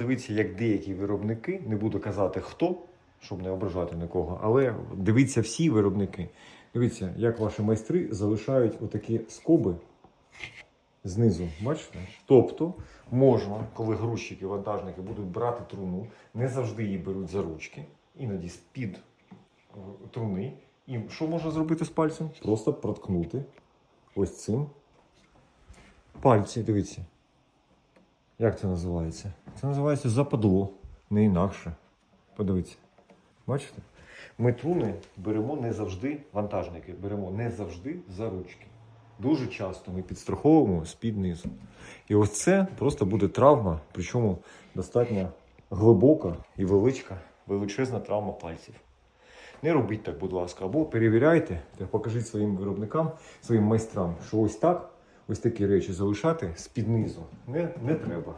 подивіться, як деякі виробники, не буду казати хто, щоб не ображати нікого, але дивіться всі виробники. Дивіться, як ваші майстри залишають отакі скоби знизу. Бачите? Тобто можна, коли грузчики, вантажники будуть брати труну, не завжди її беруть за ручки, іноді з-під е, труни. І що можна зробити з пальцем? Просто проткнути ось цим пальці, дивіться. Як це називається? Це називається западло, не інакше. Подивіться. Бачите? Ми труни беремо не завжди, вантажники беремо не завжди за ручки. Дуже часто ми підстраховуємо з-під низу. І ось це просто буде травма, причому достатньо глибока і величка, величезна травма пальців. Не робіть так, будь ласка, або перевіряйте покажіть своїм виробникам, своїм майстрам, що ось так, ось такі речі залишати з-під низу не, не треба.